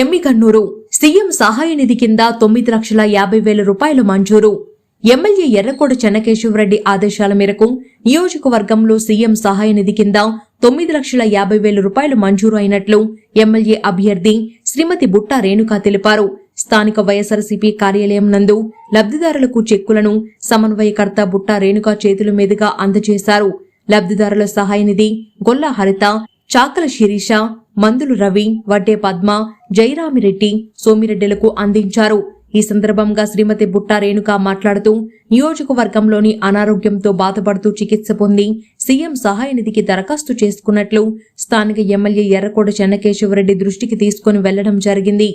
Yemmiganur CM సహాయ నిధి కింద తొమ్మిది లక్షల యాభై వేల రూపాయలు మంజూరు. ఎమ్మెల్యే ఎర్రకోట చెన్నకేశవరెడ్డి ఆదేశాల మేరకు నియోజకవర్గంలో సీఎం సహాయ నిధి కింద తొమ్మిది లక్షల యాభై వేల రూపాయలు మంజూరు అయినట్లు ఎమ్మెల్యే అభ్యర్థి శ్రీమతి బుట్టా రేణుక తెలిపారు. స్థానిక వైఎస్ఆర్సీపీ కార్యాలయం నందు లబ్ధిదారులకు చెక్కులను సమన్వయకర్త బుట్టా రేణుక చేతుల మీదుగా అందజేశారు. లబ్ధిదారుల సహాయ నిధి గొల్ల హరిత చాకల శిరీష మందులు రవి వడ్డే పద్మ జయరామిరెడ్డి సోమిరెడ్డిలకు అందించారు. ఈ సందర్భంగా శ్రీమతి బుట్ట రేణుక మాట్లాడుతూ నియోజకవర్గంలోని అనారోగ్యంతో బాధపడుతూ చికిత్స పొంది సీఎం సహాయ నిధికి దరఖాస్తు చేసుకున్నట్లు స్థానిక ఎమ్మెల్యే ఎర్రకోట చెన్నకేశవరెడ్డి దృష్టికి తీసుకుని వెళ్ళడం జరిగింది.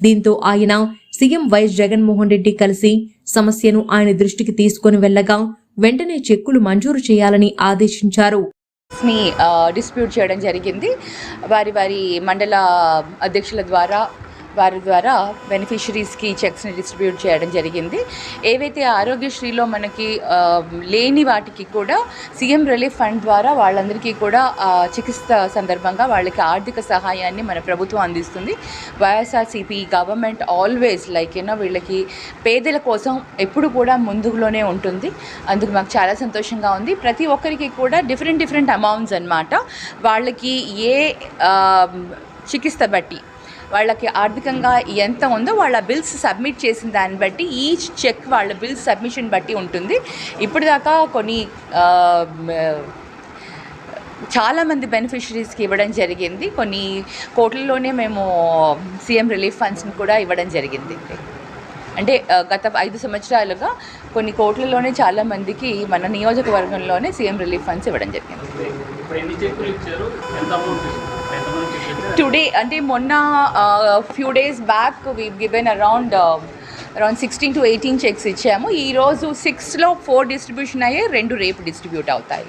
దీంతో ఆయన సీఎం వైఎస్ జగన్మోహన్ రెడ్డి కలిసి సమస్యను ఆయన దృష్టికి తీసుకుని వెళ్ళగా వెంటనే చెక్కులు మంజూరు చేయాలని ఆదేశించారు. ని డిస్ప్యూట్ చేయడం జరిగింది. వారి వారి మండల అధ్యక్షుల ద్వారా వారి ద్వారా బెనిఫిషరీస్కి చెక్స్ని డిస్ట్రిబ్యూట్ చేయడం జరిగింది. ఏవైతే ఆరోగ్యశ్రీలో మనకి లేని వాటికి కూడా సీఎం రిలీఫ్ ఫండ్ ద్వారా వాళ్ళందరికీ కూడా చికిత్స సందర్భంగా వాళ్ళకి ఆర్థిక సహాయాన్ని మన ప్రభుత్వం అందిస్తుంది. YSRCP government always like you know వీళ్ళకి పేదల కోసం ఎప్పుడు కూడా ముందులోనే ఉంటుంది. అందుకు మాకు చాలా సంతోషంగా ఉంది. ప్రతి ఒక్కరికి కూడా డిఫరెంట్ డిఫరెంట్ అమౌంట్స్ అన్నమాట. వాళ్ళకి ఏ చికిత్స బట్టి వాళ్ళకి ఆర్థికంగా ఎంత ఉందో వాళ్ళ బిల్స్ సబ్మిట్ చేసిన దాన్ని బట్టి ఈచ్ చెక్ వాళ్ళ బిల్స్ సబ్మిషన్ బట్టి ఉంటుంది. ఇప్పటిదాకా కొన్ని చాలామంది బెనిఫిషరీస్కి ఇవ్వడం జరిగింది. కొన్ని కోట్లలోనే మేము సీఎం రిలీఫ్ ఫండ్స్ని కూడా ఇవ్వడం జరిగింది. అంటే గత ఐదు సంవత్సరాలుగా కొన్ని కోట్లలోనే చాలా మందికి మన నియోజకవర్గంలోనే సీఎం రిలీఫ్ ఫండ్స్ ఇవ్వడం జరిగింది. టుడే అంటే మొన్న few days back we given around around sixteen to eighteen checks ఇచ్చాము. ఈరోజు సిక్స్లో ఫోర్ డిస్ట్రిబ్యూషన్ అయ్యే రెండు రేపు డిస్ట్రిబ్యూట్ అవుతాయి.